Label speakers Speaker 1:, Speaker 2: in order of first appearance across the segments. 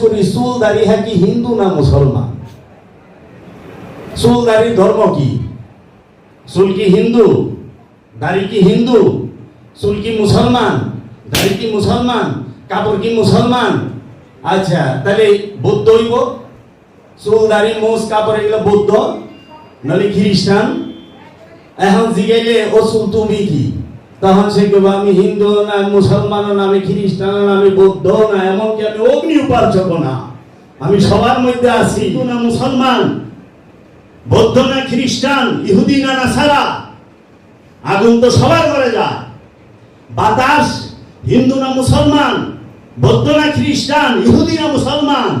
Speaker 1: করি হ্যাঁ কি হিন্দু না মুসলমান? ধর্ম কি? চুল কি হিন্দু? দাড়ি কি হিন্দু? কি মুসলমান? দাড়ি কি মুসলমান? কাপড় কি মুসলমান? আচ্ছা তাহলে বৌদ্ধ হইব? চুল দাড়ি কাপড় এগুলো বৌদ্ধ? নলে খ্রিস্টান? এখন জিগাইলে ও চুল তুমি কি? তখন সে আমি হিন্দু না মুসলমান না, আমি খ্রিস্টান না, আমি বৌদ্ধ না, এমনকি আমি অগ্নি উপার্জক না। আমি সবার মধ্যে আছি না মুসলমান, বৌদ্ধ না খ্রিস্টান, ইহুদি না না নাসারা। আগুন তো সবার ঘরে যায়। বাতাস, হিন্দু না মুসলমান, বৌদ্ধ না খ্রিস্টান, ইহুদি না মুসলমান।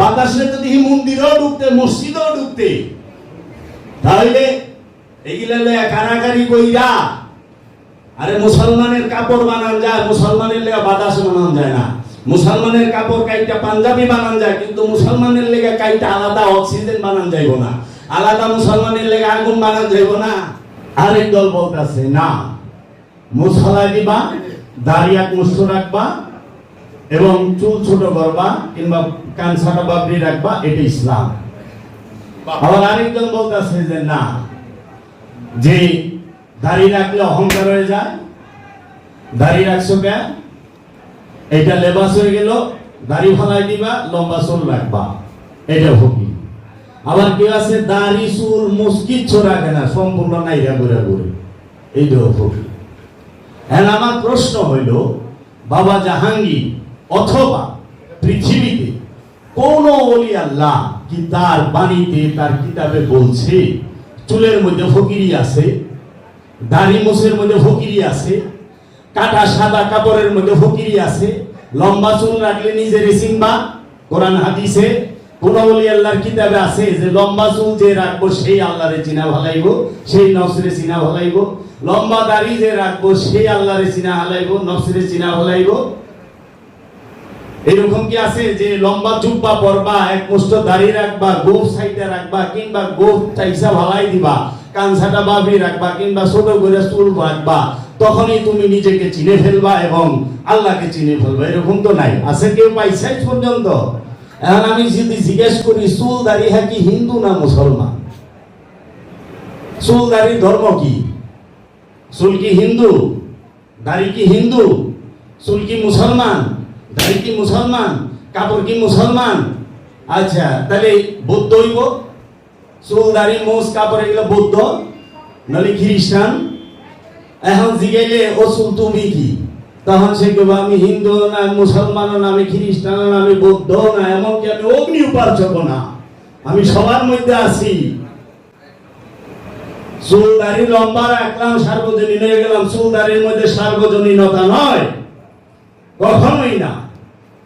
Speaker 1: বাতাসে যদি মন্দিরও ঢুকতে মসজিদও ঢুকতে তাহলে এগুলা কারাকারি কইরা আরে মুসলমানের কাপড় বানান যায়, মুসলমানের লেগে বাতাস বানান যায় না। মুসলমানের কাপড় কাইটা পাঞ্জাবি বানান যায়, কিন্তু মুসলমানের লেগে কাইটা আলাদা অক্সিজেন বানান যাইব না। আলাদা মুসলমানের লেগে আগুন বানান যাইব না। আরেক দল বলতেছে, না মুসলা দিবা দাড়ি এক মুষ্ট রাখবা এবং চুল ছোট করবা কিংবা কান ছাটা বাবরি রাখবা এটা ইসলাম। আবার আরেকজন বলতেছে যে, না, যে দাড়ি রাখলে অহংকার হয়ে যায়। দাড়ি রাখছো কেন? এটা লেবাস হয়ে গেল, দাড়ি ফালাই দিবা, লম্বা চুল রাখবা। এটা হকি আবার কেউ আছে, দাড়ি, চুল মুসকিত রাখে না, সম্পূর্ণ নাইরা ঘুরে। ঘুরে এইটাও হকি হ্যাঁ আমার প্রশ্ন হইল, বাবা জাহাঙ্গীর অথবা পৃথিবীতে কোন ওলি আল্লাহ কি তার বাণীতে, তার কিতাবে বলছে, চুলের মধ্যে ফকিরি আছে? দাড়ি মোছের মধ্যে ফকিরি আছে, কাটা সাদা কাপড়ের মধ্যে ফকিরি আছে, লম্বা চুল রাখলে নিজের সিংবা কোরআন হাদিসে আল্লাহর কিতাবে আছে যে লম্বা চুল যে রাখব সেই আল্লাহরে চিনা ভালাইব, সেই নফসরে চিনা ভালাইব। লম্বা দাড়ি যে রাখব সেই আল্লাহরে চিনা হালাইব চিনা ভালাইব। এরকম কি আছে যে লম্বা জুব্বা পরবা এক দাড়ি রাখবা, গোফ সাইডে রাখবা কিংবা গোফ চাইসা ভালাই দিবা? কানসাটা বাবরি রাখবা কিংবা ছোট করে চুল রাখবা তখনই তুমি নিজেকে চিনে ফেলবা এবং আল্লাহকে চিনে ফেলবা। এরকম তো নাই। আছে কেউ পাইছে পর্যন্ত? এখন আমি যদি জিজ্ঞেস করি চুল দাড়ি হ্যাঁ কি হিন্দু না মুসলমান? চুল দাড়ি ধর্ম কি? চুল কি হিন্দু? দাড়ি কি হিন্দু? চুল কি মুসলমান? দাড়ি কি মুসলমান? কাপড় কি মুসলমান? আচ্ছা তাহলে বৌদ্ধ হইব? চুল দাড়ি মোজ, কাপড়, এগুলো বৌদ্ধ নলে খ্রিস্টান। এখন জিগাইলে ও চুল তুমি কি? তখন সে কেবল আমি হিন্দু না মুসলমান না, আমি খ্রিস্টান না, আমি বৌদ্ধ না, এমনকি আমি অগ্নি উপার্জক না। আমি সবার মধ্যে আছি। চুল লম্বা রাখলাম, সার্বজনীন হয়ে গেলাম। চুল মধ্যে সার্বজনীনতা নয়, কখনোই না।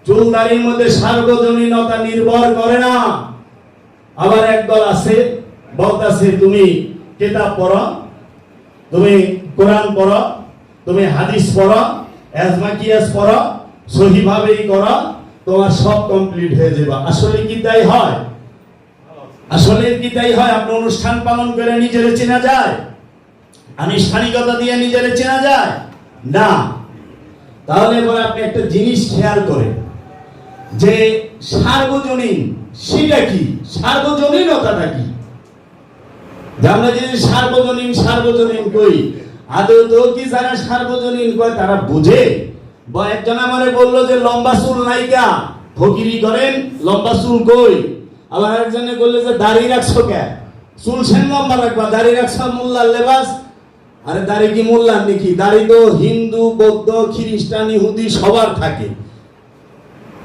Speaker 1: চুল দাড়ির মধ্যে সার্বজনীনতা নির্ভর করে না। আবার একদল আছে বলতাছে তুমি কিতাব পড়ো, তুমি কোরআন পড়ো, তুমি হাদিস পড়ো, এজমাকিয়াস পড়ো, সহিভাবেই করো, তোমার সব কমপ্লিট হয়ে যাবে। আসলে কি তাই হয়? আসলে কি তাই হয়? আপনি অনুষ্ঠান পালন করে নিজের চেনা যায়? আনুষ্ঠানিকতা দিয়ে নিজের চেনা যায়? না। তাহলে এবার আপনি একটা জিনিস খেয়াল করেন, যে সার্বজনীন সেটা কি? সার্বজনীনতাটা কি আমরা যে সার্বজনীন সার্বজনীন কই, আদৌ তো কি যারা সার্বজনীন কয়, তারা বুঝে? বা একজন আমারে বলল যে, লম্বা চুল নাইকা, ফকিরি করেন লম্বা চুল কই? আবার একজনে বলল যে, দাড়ি রাখছো কে? চুল সেন লম্বা রাখবা, দাড়ি রাখছো মোল্লার লেবাস? আরে দাড়ি কি মোল্লার নাকি? দাড়ি তো হিন্দু, বৌদ্ধ, খ্রিস্টান, ইহুদি সবার থাকে।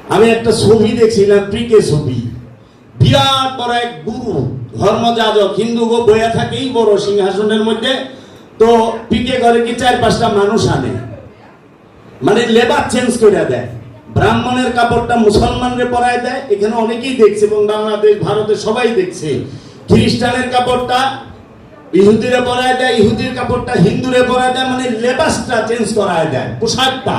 Speaker 1: আমি একটা ছবি দেখছিলাম প্রিকে ছবি। বিরাট বড় এক গুরু, ধর্মযাজক, হিন্দু গো বইয়া থাকেই বড় সিংহাসনের মধ্যে। তো পিকে করে কি চার পাঁচটা মানুষ আনে? মানে লেবার চেঞ্জ করে দেয়। ব্রাহ্মণের কাপড়টা মুসলমানরে পরায় দেয়। এখানে অনেকেই দেখছে, এবং বাংলাদেশ, ভারতে সবাই দেখছে। খ্রিস্টানের কাপড়টা ইহুদিরে পরায় দেয়, ইহুদির কাপড়টা হিন্দুরে পরায় দেয় মানে লেবাসটা চেঞ্জ করায় দেয়, পোশাকটা।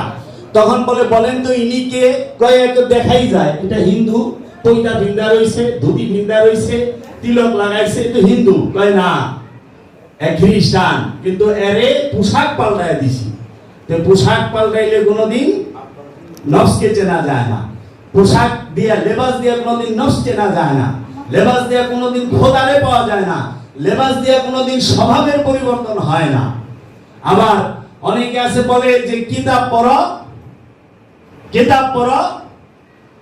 Speaker 1: তখন বলে, বলেন তো ইনি কে? কয়ে দেখাই যায়, এটা হিন্দু। পৈতা ভিন্দা রইছে, ধুতি ভিন্দা রইছে, তিলক লাগাইছে তো হিন্দু কয় না খ্রিস্টান। কিন্তু এরে পোশাক পাল্টায় দিছি। তো পোশাক পাল্টাইলে কোনোদিন নফসকে চেনা যায় না। পোশাক দিয়ে, লেবাস দিয়ে কোনোদিন নষ্ট চেনা যায় না। লেবাস দিয়ে কোনোদিন খোদারে পাওয়া যায় না। লেবাস দিয়ে কোনোদিন স্বভাবের পরিবর্তন হয় না। আবার অনেকে আছে বলে যে, কিতাব পড়ো কিতাব পড়ো,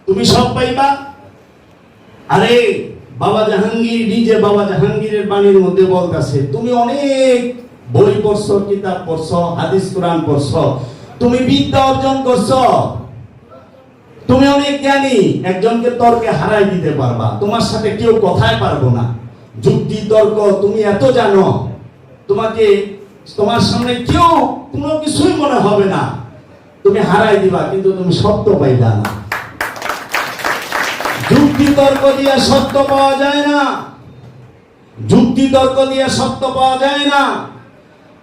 Speaker 1: তুমি সব পাইবা আরে, বাবা জাহাঙ্গীর, নিজে বাবা জাহাঙ্গীরের বাণীর মধ্যে বলতেছে, তুমি অনেক বই পড়ছ, কিতাব পড়ছ, হাদিস কোরআন পড়ছো, তুমি বিদ্যা অর্জন করছ, তুমি অনেক জ্ঞানী, একজনকে তর্কে হারাই দিতে পারবা, তোমার সাথে কেউ কথায় পারব না, যুক্তি, তর্ক, তুমি এত জানো, তোমাকে, তোমার সামনে কেউ কোনো কিছুই মনে হবে না, তুমি হারাই দিবা, কিন্তু তুমি সত্য পাইবা না। যুক্তি তর্ক দিয়ে সত্য পাওয়া যায় না। যুক্তি তর্ক দিয়ে সত্য পাওয়া যায় না।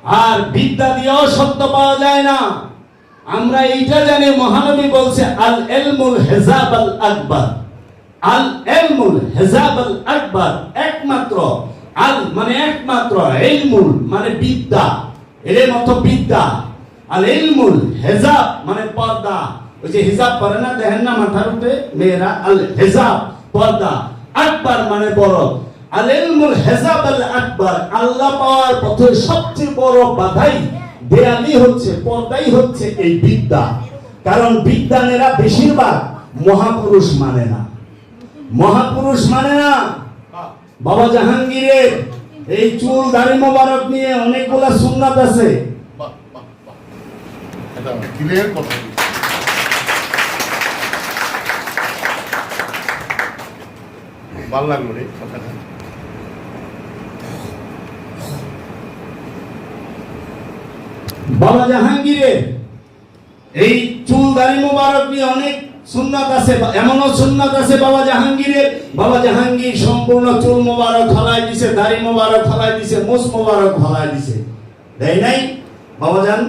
Speaker 1: আর বিদ্যা দিয়েও সত্য পাওয়া যায় না। আমরা এইটা জানি, মহানবী বলছে আল এলমুল হেজাব আল আকবর। আল এলমুল হেজাব আল আকবর একমাত্র। আল মানে একমাত্র, এলমুল মানে বিদ্যা। এর মতো বিদ্যা। আল এলমুল হেজাব মানে পর্দা। ওই যে পরে না দেখেন না মাথার উপরে মেয়েরা, আল হেজাব পর্দা, আকবর মানে বড়। আল ইলমুল হেজাব আল আকবর, আল্লাহ পাওয়ার পথে সবচেয়ে বড় বাধাই, দেয়ালি হচ্ছে, পর্দাই হচ্ছে এই বিদ্যা। কারণ বিদ্যানেরা বেশিরভাগ মহাপুরুষ মানে না। মহাপুরুষ মানে না? বাবা জাহাঙ্গীরের এই চুল দাড়ি মোবারক নিয়ে অনেকগুলা সুন্নাত আছে।
Speaker 2: ক্লিয়ার কথা। ভালো লাগল রে কথাটা।
Speaker 1: বাবা জাহাঙ্গীরের এই মোবারক নিয়ে অনেক সুন্নাত আছে, এমনও সুন্নাত আছে বাবা জাহাঙ্গীরের। বাবা জাহাঙ্গীর সম্পূর্ণ চুল মোবারক ফলাই দিছে, দাড়ি মোবারক ফলাই দিছে মুস মোবারক ফলাই দিছে। দেয় নাই? বাবা জান,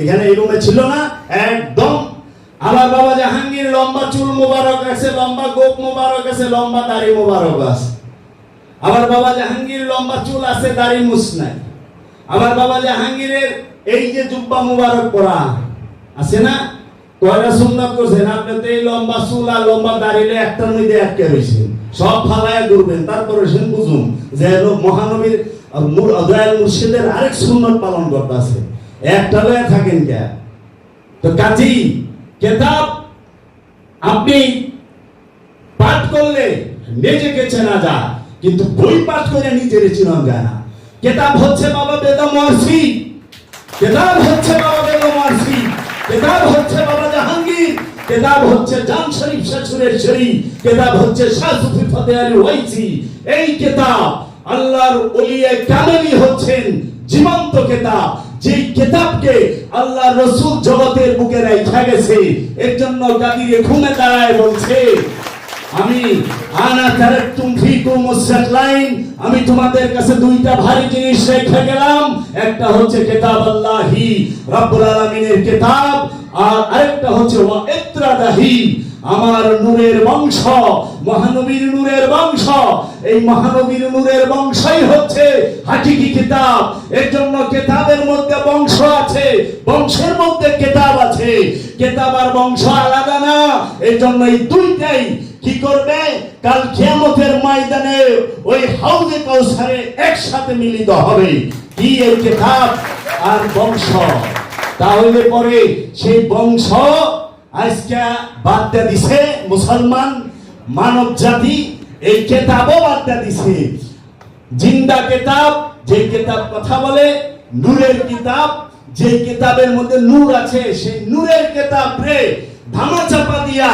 Speaker 1: এখানে এই রুমে ছিল না, একদম আবার বাবা জাহাঙ্গীর, লম্বা চুল মোবারক আছে, লম্বা গোপ মোবারক আছে, লম্বা দাড়ি মোবারক আছে। আবার বাবা জাহাঙ্গীর, লম্বা চুল আছে, দাড়ি মুছ নাই। আবার বাবা জাহাঙ্গীরের এই যে জুব্বা মুবারক পরা, আছে না? কয়টা সুন্নাত করছেন, আপনি তো এই লম্বা চুল আর লম্বা দাড়িলে একটার মধ্যে আটকে রয়েছেন সব ফালায় করবেন তারপরে সেন বুঝুন যে মহানবীর দয়াল মুর্শিদের আরেক সুন্নত পালন করতে আছে একটা লয়ে থাকেন কে তো কাজী কেতাব আপনি পাঠ করলে নিজেকে চেনা যায়, কিন্তু বই পাঠ করে নিজের চেনা যায় না। কেতাব হচ্ছে বাবা বেদম মহর্ষি কেতাব হচ্ছে বাবা বেদম মহর্ষি কেতাব হচ্ছে বাবা জাহাঙ্গীর। কেতাব হচ্ছে জান শরীফ শ্বশুরের শরীফ কেতাব হচ্ছে শাহ সুফি ফতে আলী ওয়াইসি। এই কেতাব আল্লাহর ওলিয়ে কামেলি হচ্ছেন জীবন্ত কেতাব। কেতাবকে আল্লাহ রসুল জগতের বুকে রেখা গেছে, এর জন্য ঘুমে দাঁড়ায় বলছে, আমি আনা আমি তোমাদের কাছে দুইটা ভারী জিনিস রেখে গেলাম, একটা হচ্ছে কিতাব আল্লাহি রব্বুল আলামিনের কিতাব, আর আরেকটা হচ্ছে ওয়া ইত্রাদাহি, আমার নূরের বংশ, মহানবীর নূরের বংশ, এই মহানবীর নূরের বংশই হচ্ছে হাকিকি কিতাব? এর জন্য কিতাবের মধ্যে বংশ আছে। বংশের মধ্যে কিতাব আছে। কিতাব আর বংশ আলাদা না। জন্য এই দুইটাই কি করবে? কাল কিয়ামতের ময়দানে ওই হাউজে একসাথে মিলিত হবে। কি এই কিতাব? আর বংশ। তাহলে পরে সেই বংশ আজকে বার্তা দিছে মুসলমান মানব জাতি এই কেতাবও বার্তা দিছে। জিন্দা কেতাব যে কেতাব কথা বলে, নূরের কিতাব যে কিতাবের মধ্যে নূর আছে, সেই নূরের কেতাব রে ধামা চাপা দিয়া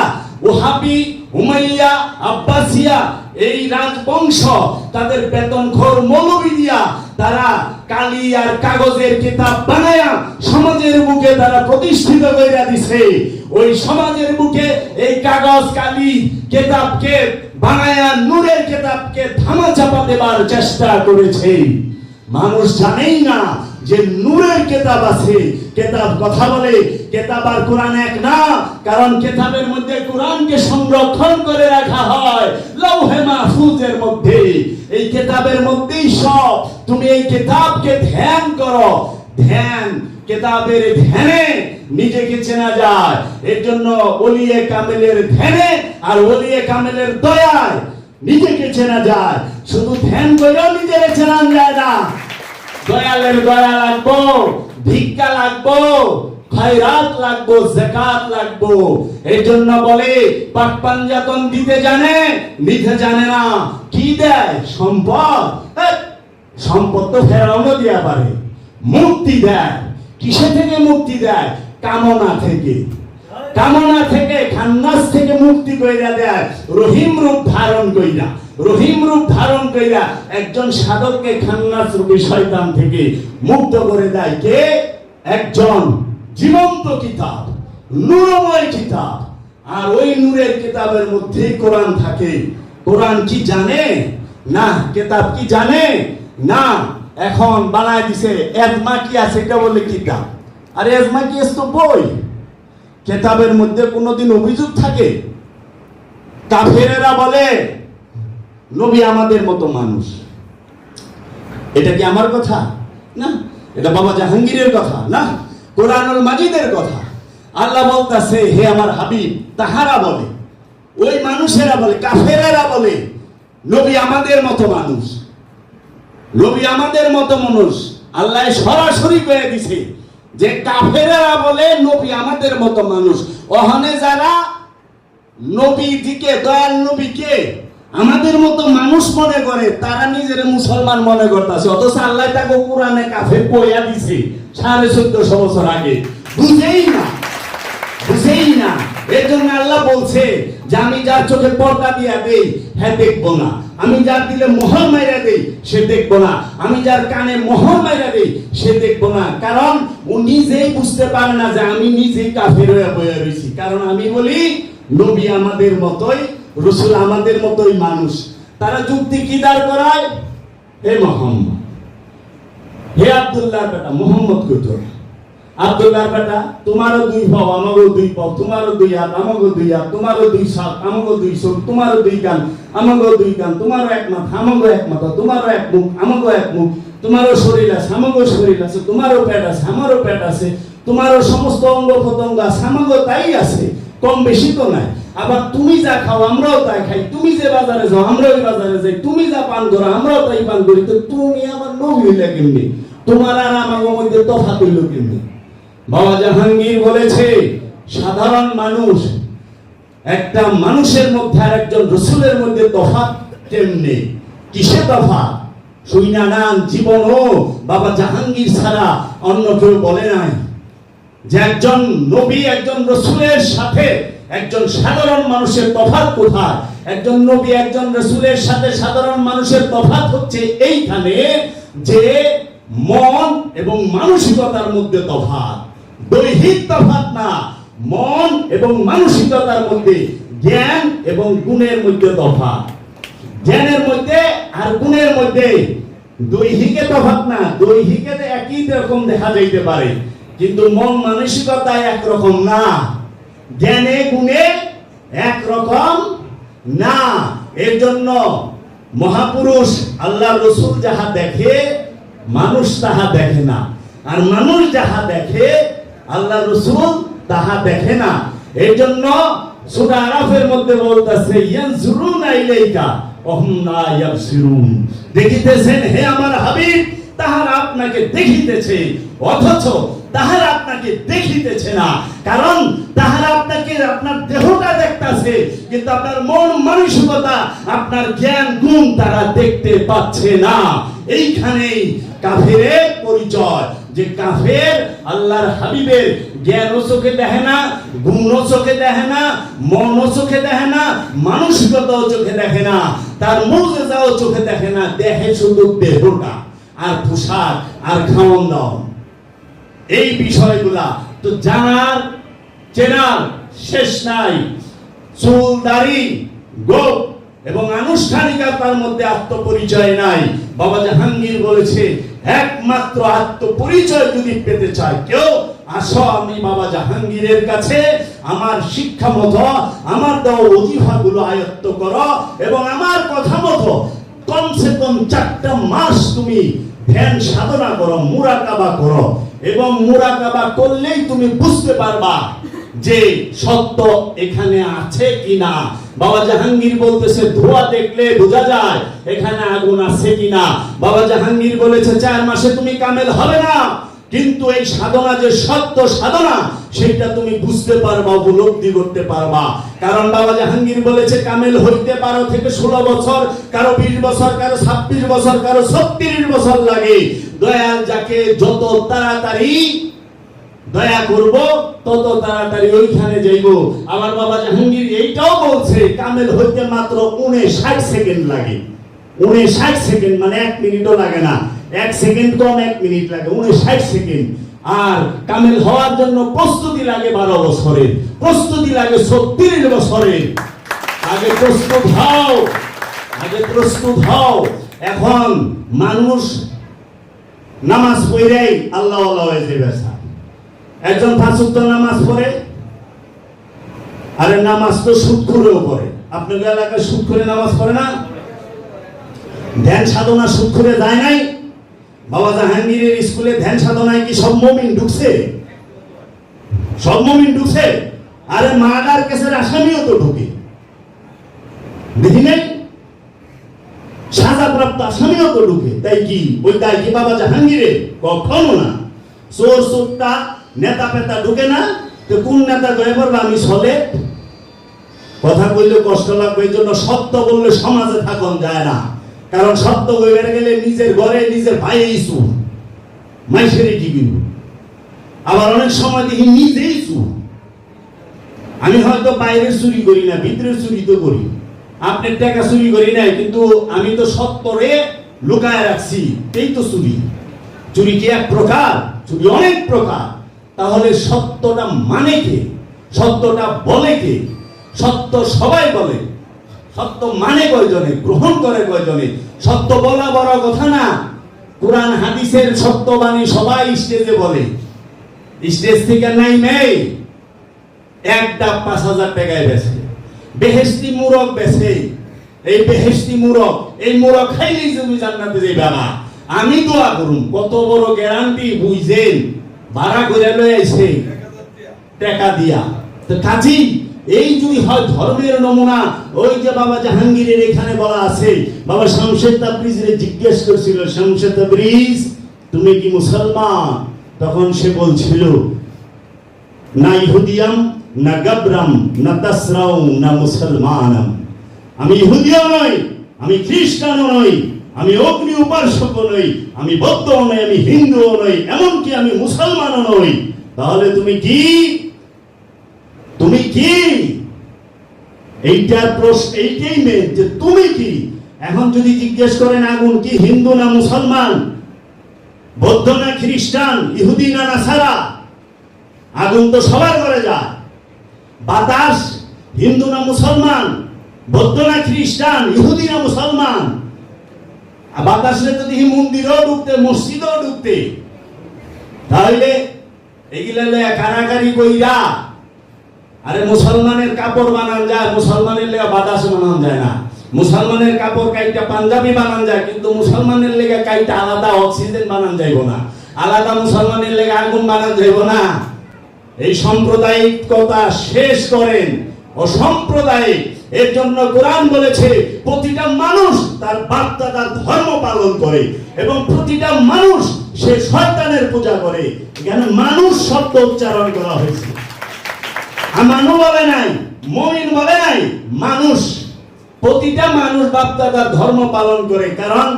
Speaker 1: ওহাবি, উমাইয়া, আব্বাসিয়া, এই রাজবংশ, তাদের বেতন ঘর মৌলবি দিয়া তারা কালি আর কাগজের কিতাব বানায়া সমাজের বুকে তারা প্রতিষ্ঠিত কইরা দিছে। ওই সমাজের বুকে এই কাগজ, কালি, কেতাবকে বানায়া নূরের কেতাবকে ধামা চাপা দেবার চেষ্টা করেছে। মানুষ জানেই না যে নূরের কেতাব আছে। কেতাব কথা বলে কেতাব আর কোরআন এক না, কারণ কেতাবের মধ্যে কোরআনকে সংরক্ষণ করে রাখা হয় লৌহে মাহফুজের মধ্যে। এই কেতাবের মধ্যেই সব। তুমি এই কেতাবকে ধ্যান করো। ধ্যান কেতাবের ধ্যানে নিজেকে চেনা যায়। এর জন্য ওলিয়ে কামেলের ধ্যানে আর ওলিয়ে কামেলের দয়ায় নিজেকে চেনা যায়। শুধু ধ্যান করেও নিজের চেনা যায় না। দয়ালের দয়া লাগবো, ভিক্ষা লাগবো, খয়রাত লাগবো জাকাত লাগবো। এই জন্য বলে, পাট পাঞ্জাতন দিতে জানে, নিতে জানে না। কি দেয়? সম্পদ। সম্পদ তো ফেরাউনও দিয়া পারে। মুক্তি দেয়। কিসে থেকে মুক্তি দেয়? কামনা থেকে। কামনা থেকে, খান্নাস থেকে মুক্তি কইরা দেয়। রহিম রূপ ধারণ কইরা। রহিম রূপ ধারণ কইরা একজন সাধককে খান্নাস রূপী শয়তান থেকে মুক্ত করে দেয় কে? একজন জীবন্ত কিতাব, নূরময় কিতাব। আর ওই নূরের কিতাবের মধ্যে কোরআন থাকে। কোরআন কি জানে? না, কিতাব কি জানে? না এখন বানায় দিছে, এজমা কি আছে এটা বলে কিতাব আর এজমা কি তো বই? কেতাবের মধ্যে কোনোদিন অভিযোগ থাকে? কাফেরেরা বলে, নবী আমাদের মতো মানুষ। এটা কি আমার কথা? না, এটা বাবা জাহাঙ্গীরের কথা, না, কোরআনুল মাজিদের কথা। আল্লাহ বলতাছে, হে আমার হাবিব, তাহারা বলে, ওই মানুষেরা বলে, কাফেরেরা বলে, নবী আমাদের মতো মানুষ। নবী আমাদের মতো মানুষ, আল্লাহ সরাসরি কয়ে দিছে যে কাফেরেরা বলে নবী আমাদের মতো মানুষ। ওখানে যারা নবী নবীজিকে, দয়াল নবীকে আমাদের মতো মানুষ মনে করে, তারা নিজের মুসলমান মনে করতেছে। অথচ আল্লাহ তাকে কোরআনে কাফের কইয়া দিছে সাড়ে চোদ্দশো বছর আগে। বুঝেই না বুঝেই না। এর জন্য আল্লাহ বলছে যে, আমি যার চোখে পর্দা দিয়া দেই হ্যাঁ দেখব না। আমি যার দিলে মোহর মাইরা দেই, সে দেখব না। আমি যার কানে মোহর মাইরা দেই, সে দেখব না। কারণ ও নিজেই বুঝতে পারে না যে আমি নিজেই কাফের হয়ে বয়ে রয়েছি কারণ আমি বলি, নবী আমাদের মতোই, রসুল আমাদের মতোই মানুষ। তারা যুক্তি কি দাঁড় করায়? হে মোহাম্মদ। হে আবদুল্লাহ বেটা, মোহাম্মদ কইতো আব্দুল্লাহর বেটা তোমারও দুই পাও আমারও দুই পাও তোমারও দুই হাত, আমারও দুই হাত, তোমারও দুই সাত আমারও দুই চোখ, তোমারও দুই কান, আমারও দুই কান, তোমারও এক মাথা, আমারও এক মাথা, তোমারও এক মুখ, আমারও এক মুখ, তোমারও শরীর আছে, আমারও শরীর আছে, তোমারও পেট আছে, আমারও পেট আছে, তোমারও সমস্ত অঙ্গ প্রত্যঙ্গ আছে, আমারও তাই আছে, কম বেশি তো নাই। আবার তুমি যা খাও, আমরাও তাই খাই, তুমি যে বাজারে যাও, আমরাও ওই বাজারে যাই, তুমি যা পান করো, আমরাও তাই পান করি, তো তুমি আবার নবী হইলে কেমনি? তোমার আর আমার মধ্যে তফাৎ হইল কেমনি? বাবা জাহাঙ্গীর বলেছে, সাধারণ মানুষ, একটা মানুষের মধ্যে আর একজন রসুলের মধ্যে তফাৎ কেমনে? কিসে তফাৎ? শুইনা নান জীবনও বাবা জাহাঙ্গীর ছাড়া অন্য কেউ বলে নাই। যে একজন নবী, একজন রসুলের সাথে, একজন সাধারণ মানুষের তফাৎ কোথায়? একজন নবী, একজন রসুলের সাথে সাধারণ মানুষের তফাৎ হচ্ছে এইখানে যে মন এবং মানসিকতার মধ্যে তফাৎ। দৈহিক তফাৎ না মন এবং মানসিকতার মধ্যে জ্ঞান এবং গুণের মধ্যে তফাৎ। জ্ঞানের মধ্যে আর গুণের মধ্যে দৈহিকে তফাৎ না দৈহিকে একই রকম দেখা যাইতে পারে, কিন্তু মন মানসিকতা একরকম না। জ্ঞানে গুণে একরকম না। এর জন্য মহাপুরুষ আল্লাহ রসুল যাহা দেখে, মানুষ তাহা দেখে না। আর মানুষ যাহা দেখে আল্লাহ রসুল তাহা দেখে না। এই জন্য সূরা আরাফের মধ্যে বলতেছে ইয়াবসিরুন। দেখিতেছেন, হে আমার হাবিব, তাহারা আপনাকে দেখিতেছে, অথচ আপনাকে দেখিতেছে না। কারণ তাহারা আপনাকে, আপনার দেহটা দেখতাছে, কিন্তু আপনার মন মানসিকতা, আপনার জ্ঞান, গুণ তারা দেখতে পাচ্ছে না। এইখানেই কাফেরের পরিচয়। যে কাফের আল্লাহর হাবিবের জ্ঞান চোখে দেখে না, গুণ চোখে দেখে না, মন চোখে দেখে না মানসিকতাও চোখে দেখে না, তার মৌজাও চোখে দেখে না, দেখে শুধু দেহটা আর পোশাক আর খাওয়ন দাওন এই বিষয়গুলা তো জানার, চেনার শেষ নাই। চুল দাড়ি, গোপ এবং আনুষ্ঠানিকতার মধ্যে আত্মপরিচয় নাই। বাবা জাহাঙ্গীর বলেছে, একমাত্র আত্মপরিচয় যদি পেতে চায় কেউ, আসো আমি বাবা জাহাঙ্গীরের কাছে, আমার শিক্ষা মতো, আমার দেওয়া অজিফাগুলো আয়ত্ত করো এবং আমার কথা মতো, কমসে কম চারটা মাস তুমি ধ্যান সাধনা করো, মুরাকাবা করো এবং মুরাকাবা করলেই তুমি বুঝতে পারবা যে সত্য এখানে আছে কিনা? বাবা জাহাঙ্গীর বলতেছে, ধোঁয়া দেখলে বোঝা যায় এখানে আগুন আছে কিনা। বাবা জাহাঙ্গীর বলেছে, চার মাসে তুমি কামেল হবে না। কিন্তু এই সাধনা যে সত্য সাধনা, সেটা তুমি বুঝতে পারবা, উপলব্ধি করতে পারবা। কারণ বাবা জাহাঙ্গীর বলেছে, কামেল হইতে পারো থেকে ষোলো বছর, কারও বিশ বছর, কারও ছাব্বিশ বছর, কারও ছত্রিশ বছর লাগে। দয়াল যাকে যত তাড়াতাড়ি দয়া করব, তত তাড়াতাড়ি ওইখানে যাইব। আমার বাবা জাহাঙ্গীর এইটাও বলছে, কামেল হইতে মাত্র উনে ষাট সেকেন্ড লাগে। উনে ষাট সেকেন্ড মানে এক মিনিটও লাগে না। এক সেকেন্ড কম এক মিনিট লাগে, উনে ষাট সেকেন্ড। আর কামেল হওয়ার জন্য প্রস্তুতি লাগে বারো বছরের। প্রস্তুতি লাগে ছত্রিশ বছরের। আগে প্রস্তুত হও, আগে প্রস্তুত হও। এখন মানুষ নামাজ পড়েই আল্লাহ আল্লাহ হয়ে যাবে। একজন ফাঁসুক্ত নামাজ পড়ে আরে নামাজ তো সুদ করেও পড়ে। আপনাদের এলাকায় সুদ করে নামাজ পড়ে না? ধ্যান সাধনা সুদ করে যায় নাই? বাবা জাহাঙ্গীরের স্কুলে ধ্যান সাধনায় কি সব মমিন ঢুকছে? সব মমিন ঢুকছে? আরে মার্ডার কেসের আসামিও তো ঢুকে। দেখি নাই? সাজাপ্রাপ্ত আসামিও তো ঢুকে। তাই কি? ওই তাই কি বাবা জাহাঙ্গীরের? কখনো না। চোর চোরটা নেতা পেতা ঢুকে না, তো কোন নেতা গয়ে বলবে আমি সলে? কথা কইলে কষ্ট লাগবে, এই জন্য সত্য বললে সমাজে থাকন যায় না। কারণ সত্য কইবে গেলে নিজের ঘরে, নিজের ভাই ইসু মাইসেরে কি আবার অনেক সময় দেখি নিজেই চুর আমি হয়তো বাইরে চুরি করি না ভিতরে চুরি তো করি। আপনার টাকা চুরি করি নাই, কিন্তু আমি তো সত্তরে লুকায় রাখছি, এই তো চুরি। চুরি কি এক প্রকার? চুরি অনেক প্রকার। তাহলে সত্যটা মানে কে? সত্যটা বলে কে? সত্য সবাই বলে। সত্য মানে কয়জনে? গ্রহণ করে কয়জনে? সত্য বলা বড় কথা না। কোরআন, হাদিসের সত্যবাণী সবাই স্টেজে বলে। স্টেজ থেকে নাই নেই। এক ডাব পাঁচ হাজার টাকায় বেছে। বেহেস্তি মুরগ বেছে। এই বেহেস্তি মুরগ, এই মুরগ খাইলেই তুমি জান্নাতে যাই বাবা আমি দোয়া করুন, কত বড় গ্যারান্টি বুঝছেন ভাড়া করে লয়ে আইছে। টাকা দিয়া। তো কাজী, এই যদি হয় ধর্মের নমুনা, ওই যে বাবা জাহাঙ্গীরের এখানে বলা আছে, বাবা শামশেদ তাবরিজের জিজ্ঞেস করছিল শামশেদ তাবরিজ, তুমি কি মুসলমান? তখন সে বলছিল, না ইহুদিয়াম, না গাবরাম, না তাসরাও না মুসলমানম। আমি ইহুদিও নই, আমি খ্রিস্টানও নই আমি অগ্নি উপাসকও নই, আমি বৌদ্ধও নই, আমি হিন্দুও নই, এমনকি আমি মুসলমানও নই। তাহলে তুমি কি? তুমি কি? এইটার প্রশ্ন, এইটাই মেন যে তুমি কি? এখন যদি জিজ্ঞেস করেন আগুন, কি হিন্দু না মুসলমান? বৌদ্ধ না খ্রিস্টান, ইহুদি না নাসারা? আগুন তো সবার ঘরে যায়। বাতাস, হিন্দু না মুসলমান? বৌদ্ধ না খ্রিস্টান, ইহুদি না মুসলমান? বাতাসে যদি মন্দিরও ঢুকতে মসজিদও ঢুকতে তাহলে এগুলা লইয়া কারাকারি কইরা, আরে মুসলমানের কাপড় বানান যায়, মুসলমানের লেগে বাতাস বানান যায় না। মুসলমানের কাপড় কাইটা পাঞ্জাবি বানান যায়, কিন্তু মুসলমানের লেগে কাইটা আলাদা অক্সিজেন বানান যাইব না। আলাদা মুসলমানের লেগে আগুন বানান যাইব না। এই সাম্প্রদায়িকতা শেষ করেন, অসাম্প্রদায়িক এর জন্য কোরআন বলেছে, প্রতিটা মানুষ তার বার্তা তার ধর্ম পালন করে এবং প্রতিটা মানুষ সে শয়তানের পূজা করে। এখানে মানুষ শব্দ উচ্চারণ করা হয়েছে। আমানু বলে নাই, মমিন বলে নাই, মানুষ। প্রতিটা মানুষ বাপ দাদার ধর্ম পালন করে, কারণ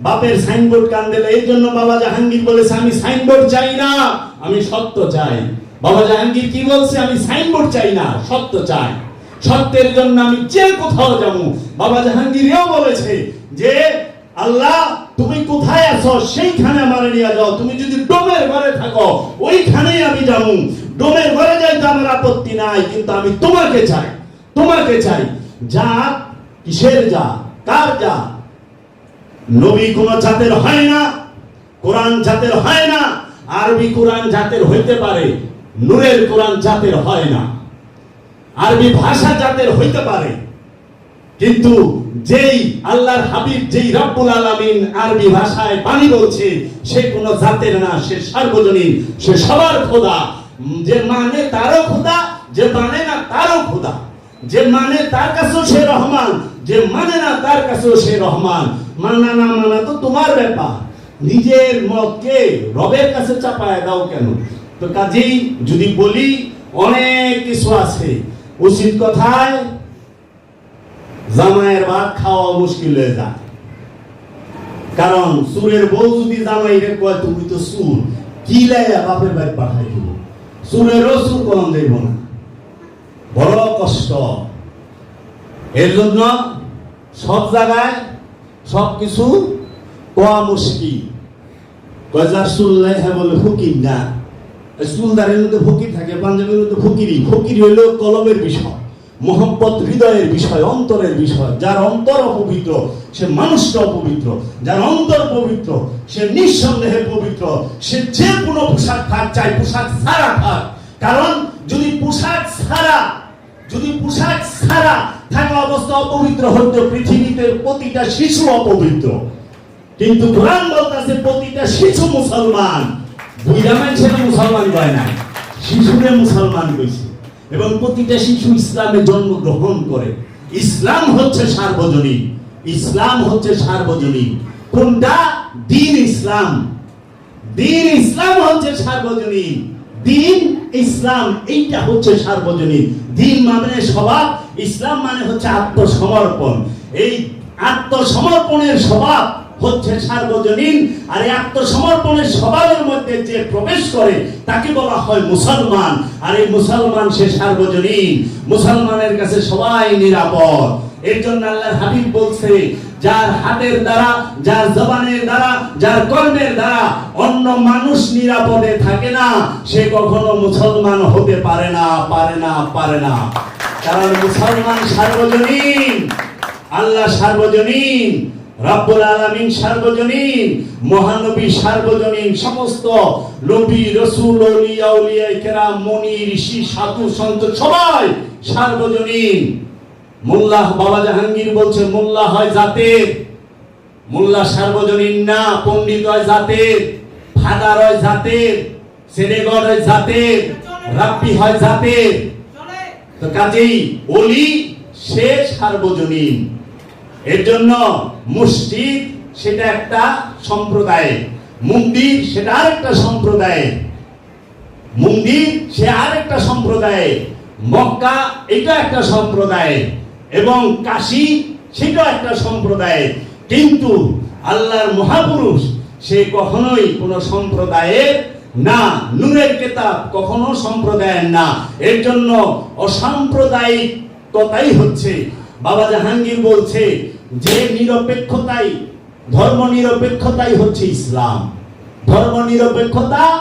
Speaker 1: বাপের সাইনবোর্ড কান্দে এই জন্য বাবা জাহাঙ্গীর বলেছে, আমি সাইনবোর্ড চাই না, আমি সত্য চাই। বাবা জাহাঙ্গীর কি বলছে? আমি সাইনবোর্ড চাই না, সত্য চাই। সত্যের জন্য আমি যে কোথাও যাব, বাবা জাহাঙ্গীর এও বলেছে যে, আল্লাহ, তুমি কোথায় আছো? সেইখানে আমার নিয়ে যাও। তুমি যদি ডোমের ঘরে থাকো, ওইখানেই আমি যাব। ডোমের ঘরে যাইতে আমার আপত্তি নাই, কিন্তু আমি তোমাকে চাই তোমাকে চাই। যা, কিসের যা, কার যা? নবী কোন জাতের হয় না, কোরআন জাতের হয় না, আরবি কোরআন জাতের হইতে পারে, নূরের কোরআন জাতের হয় না। আরবি ভাষা জাতের হইতে পারে, কিন্তু যেই আল্লাহর হাবিব, যেই রব্বুল আলামিন আরবি ভাষায় বাণী বলছে, সে কোন জাতের না, সে সার্বজনীন, সে সবার খোদা। যে মানে তারও খোদা, যে মানে না তারও খোদা। যে মানে তার কাছেও সে রহমান, যে মানে না তার কাছেও সে রহমান। মানা না মানা তো তোমার ব্যাপার। নিজের মতকে রবের কাছে চাপায় দাও কেন? তো কাজেই যদি বলি, অনেক কিছু আছে। উচিত কথায়, জামাইয়ের ভাত খাওয়া মুশকিল হয়ে যায়। কারণ সুরের বউ যদি জামাইরে কয়, তুমি তো সুর, কি লাইয়া বাপের বাড়ি পাঠাই দিব? সুরেরও সুর কম দেব না। বড় কষ্ট। এর জন্য সব জায়গায় সব কিছু কোয়া মুশকিল। কয়জার চুল্লাই হ্যাঁ বলে ফকির না। চুলদারের মধ্যে ফকির থাকে, পাঞ্জাবের মধ্যে ফকিরি। ফকির হইল কলমের বিষয় হৃদয়ের বিষয়, অন্তরের বিষয়। যার অন্তর অপবিত্র, সে মানুষটা অপবিত্র। যার অন্তর পবিত্র, সে নিঃসন্দেহে পবিত্র। সে যে কোনো পোশাক থাক, চাই পোশাক ছাড়া থাক। কারণ যদি পোশাক ছাড়া, যদি পোশাক ছাড়া থাকা অবস্থা অপবিত্র হতো পৃথিবীতে প্রতিটা শিশু অপবিত্র। কিন্তু কোরআন প্রতিটা শিশু মুসলমান। বুইরা মানুষের মুসলমান কয় না শিশুরে মুসলমান কইছে। এবং প্রতিটা শিশু ইসলামে জন্মগ্রহণ করে। ইসলাম হচ্ছে সার্বজনীন, ইসলাম হচ্ছে সার্বজনীন। কোনটা? দিন ইসলাম। দিন ইসলাম হচ্ছে সার্বজনীন। দিন ইসলাম, এইটা হচ্ছে সার্বজনীন। দিন মানে স্বভাব, ইসলাম মানে হচ্ছে আত্মসমর্পণ। এই আত্মসমর্পণের স্বভাব হচ্ছে সার্বজনীন, আর এই আত্মসমর্পণের স্বভাবের মধ্যে যে প্রবেশ করে, তাকে বলা হয় মুসলমান। আর এই মুসলমান সে সার্বজনীন। মুসলমানের কাছে সবাই নিরাপদ। এর জন্য আল্লাহর হাবিব বলছে, যার হাতের দ্বারা, যার জবানের দ্বারা, যার কর্মের দ্বারা অন্য মানুষ নিরাপদে থাকে না, সে কখনো মুসলমান হতে পারে না পারে না পারে না। কারণ মুসলমান সার্বজনীন। আল্লাহ সার্বজনীন। রব্বুল আলামিন সার্বজনীন, মহানবী সার্বজনীন, সমস্ত নবী, রসুল ওলিয়া উলিয়া কেরাম, মনি, ঋষি, সাধু, সন্ত, সবাই সার্বজনীন। মোল্লাহ বাবা জাহাঙ্গীর বলছে, মোল্লা হয় জাতের, মোল্লা সার্বজনীন না, পণ্ডিত হয় জাতের, ফাদার হয় জাতের, সেনেগর হয় জাতের, রাব্বি হয় জাতের। তো কাজেই অলি সে সার্বজনীন। এর জন্য মসজিদ সেটা একটা সম্প্রদায়, মন্দির সেটা আরেকটা সম্প্রদায়, মন্দির সে আরেকটা সম্প্রদায়, মক্কা এটা একটা সম্প্রদায় এবং কাশী সেটা একটা সম্প্রদায়। কিন্তু আল্লাহর মহাপুরুষ সে কখনোই কোন সম্প্রদায়ের না, নূরের কেতাব কখনো সম্প্রদায়ের না। এর জন্য অসাম্প্রদায়িকতাই হচ্ছে। বাবা জাহাঙ্গীর বলছে যে নিরপেক্ষতাই, ধর্ম নিরপেক্ষতাই হচ্ছে ইসলাম। ধর্ম নিরপেক্ষতা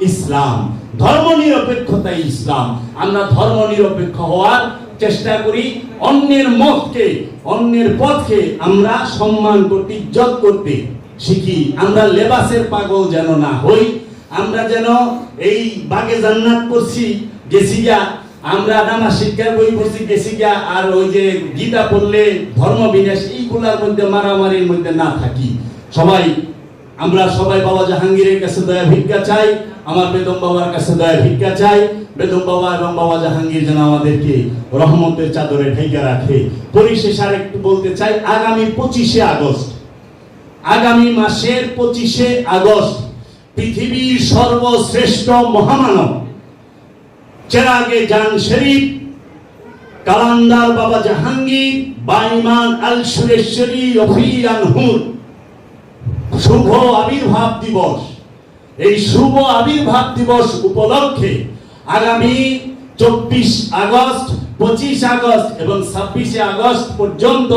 Speaker 1: ইসলাম। ধর্ম নিরপেক্ষতা ইসলাম। আমরা ধর্ম নিরপেক্ষ হওয়ার চেষ্টা করি অন্যের মতকে, অন্যের পথকে আমরা সম্মান করতে, ইজ্জত করতে শিখি। আমরা লেবাসের পাগল যেন না হই। আমরা যেন এই বাগে জান্নাত করছি, গেছি আমরা নামাজ শিক্ষার বই পড়ছি, গেছি গা আর ওই যে গীতা পড়লে ধর্ম বিনাশ, এইগুলার মধ্যে মারামারির মধ্যে না থাকি। সবাই, আমরা সবাই বাবা জাহাঙ্গীরের কাছে দয়া ভিক্ষা চাই, আমার বেদম বাবার কাছে দয়া ভিক্ষা চাই। বেদম বাবা এবং বাবা জাহাঙ্গীর যেন আমাদেরকে রহমতের চাদরে ঢেকে রাখে। পরিশেষ আর একটু বলতে চাই, আগামী পঁচিশে আগস্ট, আগামী মাসের পঁচিশে আগস্ট পৃথিবীর সর্বশ্রেষ্ঠ মহামানব চেরাগে জান শরীফ, কালান্দার বাবা জাহাঙ্গীর, বাইমান আল সুরেশ্বরী রফিয়ান হুর শুভ আবির্ভাব দিবস। এই শুভ আবির্ভাব দিবস উপলক্ষে আগামী চব্বিশ আগস্ট, পঁচিশ আগস্ট এবং ছাব্বিশে আগস্ট পর্যন্ত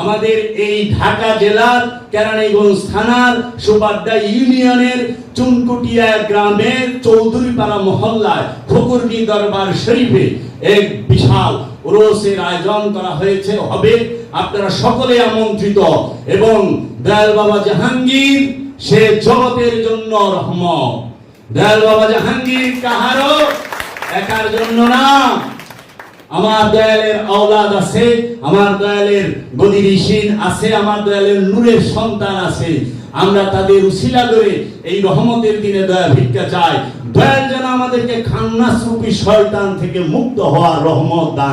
Speaker 1: আমাদের এই ঢাকা জেলার কেরানীগঞ্জ থানার সুবাড্ডা ইউনিয়নের চুনকুটিয়া গ্রামের চৌধুরীপাড়া মহল্লায় ফকুরনি দরবার শরীফে এক বিশাল ওরসের আয়োজন করা হয়েছে, হবে। আপনারা সকলে আমন্ত্রিত এবং দয়াল বাবা জাহাঙ্গীর, সে জগতের জন্য রহমত। দয়াল বাবা জাহাঙ্গীর কাহারও একার জন্য না। আমার দয়ালের আওলাদ আছে, আমার দয়ালের গদির ইসিন আছে, আমার দয়ালের নূরের সন্তান আছে। আমরা তাদের উশিলা করে এই রহমতের দিনে দয়া ভিক্ষা চাই। দয়াল যেন আমাদেরকে খান্নাস রূপী শয়তান থেকে মুক্ত হওয়ার রহমত দান